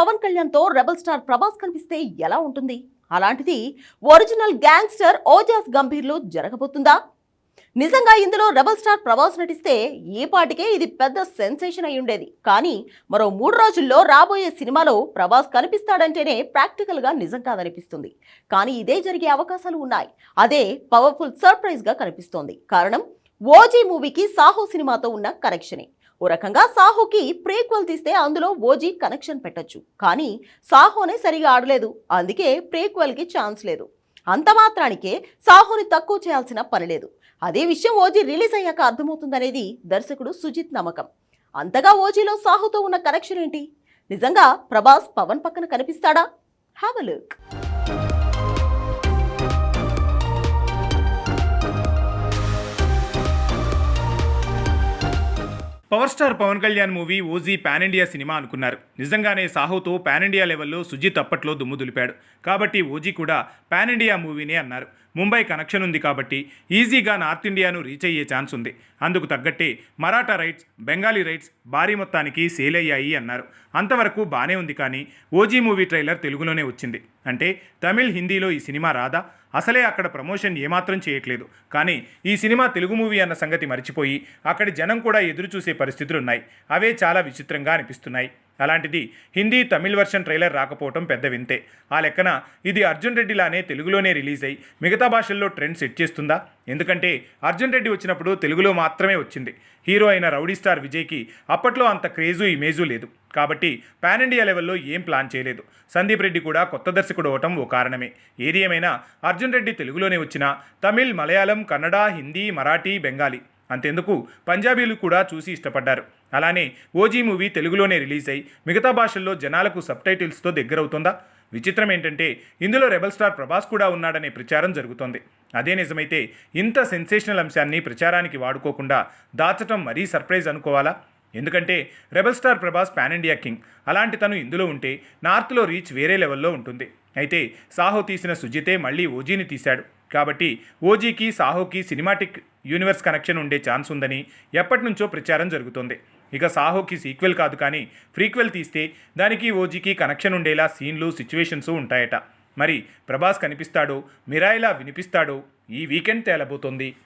పవన్ కళ్యాణ్తో rebel star Prabhas కనిపిస్తే ఎలా ఉంటుంది? అలాంటిది ఒరిజినల్ గ్యాంగ్స్టర్ ఓజాస్ గంభీర్లో జరగబోతుందా? నిజంగా ఇందులో రెబల్ స్టార్ ప్రభాస్ నటిస్తే ఈ పాటికే ఇది పెద్ద సెన్సేషన్ అయి ఉండేది. కానీ మరో మూడు రోజుల్లో రాబోయే సినిమాలో ప్రభాస్ కనిపిస్తాడంటేనే ప్రాక్టికల్గా నిజం కాదనిపిస్తుంది. కానీ ఇదే జరిగే అవకాశాలు ఉన్నాయి. అదే పవర్ఫుల్ సర్ప్రైజ్గా కనిపిస్తోంది. కారణం ఓజీ మూవీకి సాహో సినిమాతో ఉన్న కనెక్షనే. ఓ రకంగా సాహోకి ప్రేక్వల్ తీస్తే అందులో ఓజీ కనెక్షన్ పెట్టొచ్చు. కానీ సాహోనే సరిగా ఆడలేదు. అందుకే ప్రేక్వల్కి ఛాన్స్ లేదు. అంత మాత్రానికే సాహోని తక్కువ చేయాల్సిన పని లేదు. అదే విషయం ఓజీ రిలీజ్ అయ్యాక అర్థమవుతుందనేది దర్శకుడు సుజిత్ నమ్మకం. అంతగా ఓజీలో సాహుతో ఉన్న కనెక్షన్ ఏంటి? నిజంగా ప్రభాస్ పవన్ పక్కన కనిపిస్తాడా? Have a look. Power star Pawan Kalyan movie OG pan India cinema అనుకున్నారు. నిజంగానే సాహోతో పాన్ ఇండియా లెవెల్లో సుజిత్ అప్పట్లో దుమ్ము దులిపాడు. కాబట్టి ఓజీ కూడా పాన్ ఇండియా మూవీనే అన్నారు. ముంబై కనెక్షన్ ఉంది కాబట్టి ఈజీగా నార్త్ ఇండియాను రీచ్ అయ్యే ఛాన్స్ ఉంది. అందుకు తగ్గట్టే మరాఠా రైట్స్ బెంగాలీ రైట్స్ భారీ మొత్తానికి సేల్ అయ్యాయి అన్నారు. అంతవరకు బాగానే ఉంది కానీ ఓజీ మూవీ ట్రైలర్ తెలుగులోనే వచ్చింది. అంటే తమిళ్ హిందీలో ఈ సినిమా రాదా? అసలే అక్కడ ప్రమోషన్ ఏమాత్రం చేయట్లేదు. కానీ ఈ సినిమా తెలుగు మూవీ అన్న సంగతి మర్చిపోయి అక్కడి జనం కూడా ఎదురు చూసే పరిస్థితులు ఉన్నాయి అవే చాలా విచిత్రంగా అనిపిస్తున్నాయి. అలాంటిది హిందీ తమిళ్ వర్షన్ ట్రైలర్ రాకపోవటం పెద్ద వింతే. ఆ లెక్కన ఇది అర్జున్ రెడ్డిలానే తెలుగులోనే రిలీజ్ అయ్యి మిగతా భాషల్లో ట్రెండ్ సెట్ చేస్తుందా? ఎందుకంటే అర్జున్ రెడ్డి వచ్చినప్పుడు తెలుగులో మాత్రమే వచ్చింది. హీరో అయిన రౌడీ స్టార్ విజయ్కి అప్పట్లో అంత క్రేజు ఇమేజు లేదు. కాబట్టి పాన్ ఇండియా లెవెల్లో ఏం ప్లాన్ చేయలేదు. సందీప్ రెడ్డి కూడా కొత్త దర్శకుడు అవటం ఓ కారణమే. ఏది ఏమైనా అర్జున్ రెడ్డి తెలుగులోనే వచ్చినా తమిళ్ మలయాళం కన్నడ హిందీ మరాఠీ బెంగాలీ అంతెందుకు పంజాబీలు కూడా చూసి ఇష్టపడ్డారు. అలానే ఓజీ మూవీ తెలుగులోనే రిలీజ్ అయి మిగతా భాషల్లో జనాలకు సబ్ టైటిల్స్తో దగ్గరవుతుందా? విచిత్రం ఏంటంటే ఇందులో రెబల్ స్టార్ ప్రభాస్ కూడా ఉన్నాడనే ప్రచారం జరుగుతోంది. అదే నిజమైతే ఇంత సెన్సేషనల్ అంశాన్ని ప్రచారానికి వాడుకోకుండా దాచటం మరీ సర్ప్రైజ్ అనుకోవాలా? ఎందుకంటే rebel star Prabhas pan India king. అలాంటి తను ఇందులో ఉంటే నార్త్లో రీచ్ వేరే లెవెల్లో ఉంటుంది. అయితే సాహో తీసిన సుజితే మళ్ళీ ఓజీని తీశాడు. కాబట్టి ఓజీకి సాహోకి సినిమాటిక్ యూనివర్స్ కనెక్షన్ ఉండే ఛాన్స్ ఉందని ఎప్పటి నుంచో ప్రచారం జరుగుతుంది. ఇక సాహోకి సీక్వెల్ కాదు కానీ ఫ్రీక్వెల్ తీస్తే దానికి ఓజీకి కనెక్షన్ ఉండేలా సీన్లు సిచ్యువేషన్స్ ఉంటాయట. మరి ప్రభాస్ కనిపిస్తాడో మిరాయిలా వినిపిస్తాడో ఈ వీకెండ్ తేలబోతోంది.